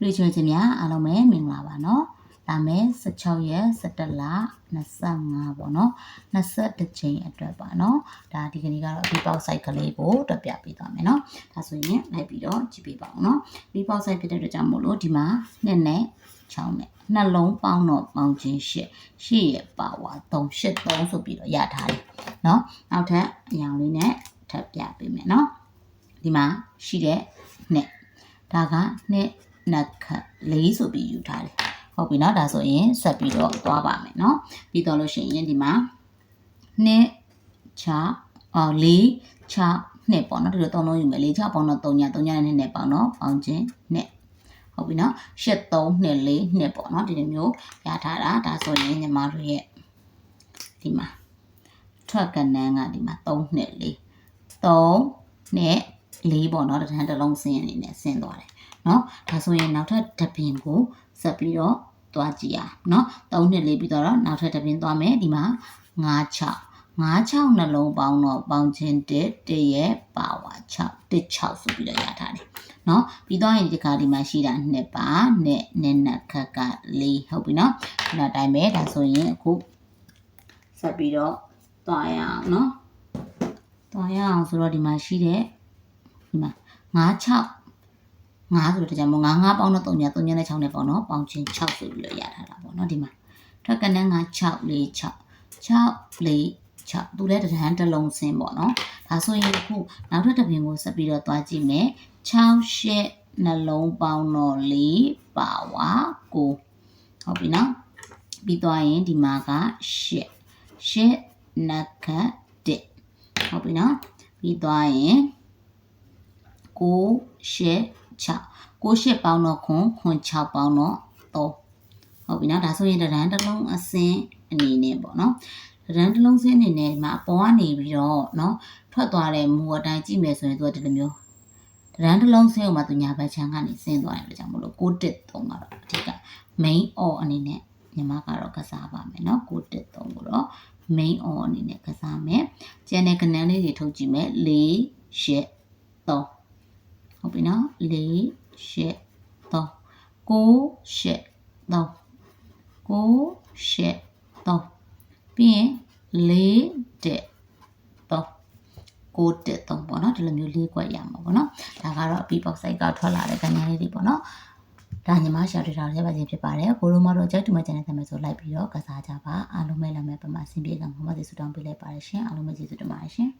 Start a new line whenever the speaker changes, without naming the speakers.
တွေ့ချွေခြင်းများအားလုံးပဲမင်္ဂလာပါနော်ဒါမဲ့16ရက်17လ25ပေါ့နော်22ချိန်အတွက်ပါနော်ဒါဒီကနေ့ကတော့ beep out site ကလေးကိုတွက်ပြပေးသွားမယ်နော်ဒါဆိုရင်လိုက်ပြီးတော့ကြည့်ပေးပါအောင်နော် beep out site ဖြစ်တဲ့အတွက်ကြောင့်မို့လို့ဒီမှာနှစ်နဲ့6နဲ့နှလုံးပေါင်းတော့ပေါင်းခြင်း8 8ရဲ့ပါဝါ3 8 3ဆိုပြီးတော့ရထားတယ်နော်နောက်ထပ်အရောင်လေးနဲ့ထပ်ပြပေးမယ်နော်ဒီမှာရှိတဲ့နှစ်ဒါကနှစ် နှစ်ခတ်လေးဆိုပြီးယူထားတယ်ဟုတ်ပြီเนาะဒါဆိုရင်ဆက်ပြီးတော့သွားပါမယ်เนาะပြီးတော့လို့ရှိရင်ဒီမှာနှစ်ချအော်လေးချနှစ်ပေါ့เนาะဒီလိုသုံးလုံးယူမယ်လေးချပေါင်းတော့3ည3ညနဲ့နှစ်ပေါင်းတော့ပေါင်းခြင်းနှစ်ဟုတ်ပြီเนาะ8 3နှစ်လေးနှစ်ပေါ့เนาะဒီလိုမျိုးရထားတာဒါဆိုရင်ညီမတို့ရဲ့ဒီမှာထွက်ကနန်းကဒီမှာ3နှစ်လေး3နဲ့လေးပေါ့เนาะတစ်ထန်းတစ်လုံးဆင်းအနေနဲ့ဆင်းသွားတယ် เนาะဒါဆိုရင်နောက်ထပ်တပင်ကိုဆက်ပြီးတော့သွားကြည့်ရအောင်เนาะ3နှစ်လေးပြီးတော့နောက်ထပ်တပင်သွားမယ်ဒီမှာ9 6 9 6နှလုံးပေါင်းတော့ပေါင်းခြင်း1 1ရဲ့ပါဝါ6 1 6ဆိုပြီးတော့ရထားတယ်เนาะပြီးတော့ရင်ဒီခါဒီမှာရှိတာ2ပါနဲ့နဲ့နှစ်ခက်က4ဟုတ်ပြီเนาะဒီတော့အတိုင်းပဲဒါဆိုရင်အခုဆက်ပြီးတော့သွားရအောင်เนาะသွားရအောင်ဆိုတော့ဒီမှာရှိတဲ့ဒီမှာ9 6 9ဆိုတော့ဒါကြောင့်မို့9 9ပေါင်းတော့3ည3ညနဲ့6နဲ့ပေါ့နော်ပေါင်းချင်း6ဆိုပြီးတော့ရထားတာပေါ့နော်ဒီမှာထွက်ကနန်းက6 4 6 6 4 6သူလည်းတစ်ထန်းတစ်လုံးစင်းပေါ့နော်ဒါဆိုရင်အခုနောက်ထပ်တစ်ပင်ကိုဆက်ပြီးတော့သွားကြည့်မယ်6 8နှလုံးပေါင်းတော့4ပါဝါ9ဟုတ်ပြီနော်ပြီးသွားရင်ဒီမှာက8 8နက်ခတ်1ဟုတ်ပြီနော်ပြီးသွားရင်9 8 6 6 8ပေါင်းတော့ခွန်ခွန်6ပေါင်းတော့3ဟုတ်ပြီနော်ဒါဆိုရင်တရန်တစ်လုံးအစင်းအနေနဲ့ပေါ့နော်တရန်တစ်လုံးစင်းအနေနဲ့ဒီမှာအပေါ်ကနေပြီးတော့နော်ထွက်သွားတဲ့မူအတိုင်းကြည့်မယ်ဆိုရင်သူကဒီလိုမျိုးတရန်တစ်လုံးစင်းကိုမှသူညာဘက်ချမ်းကနေစင်းသွားတယ်လို့ကြောင့်မလို့6တစ်3ကတော့အဓိက main or အနေနဲ့ညီမကတော့ကစားပါမယ်နော်6တစ်3ကိုတော့ main or အနေနဲ့ကစားမယ်ကျန်တဲ့ကနန်းလေးတွေထုတ်ကြည့်မယ်4 8 3ဟုတ် ပြီနော်4 8 3 9 8 3 9 8 3ပြီးရင်4တက်3 9တက်3ပေါ့နော်ဒီလိုမျိုးလေးကွက်ရမှာပေါ့နော်ဒါကတော့ beatbox site ကထွက်လာတဲ့ကဏ္ဍလေးတွေပေါ့နော်ဒါညီမရှာတွေ့တာလည်းပါခြင်းဖြစ်ပါတယ်ကိုလိုမတော့ကြိုက်တူမကျန်တဲ့သမီးဆိုလိုက်ပြီးတော့ကစားကြပါအားလုံးပဲလည်းမဲ့ပမာဆင်ပြေကံမှာမသိဆူတောင်းပေးလိုက်ပါတယ်ရှင်အားလုံးပဲကျေးဇူးတင်ပါတယ်ရှင်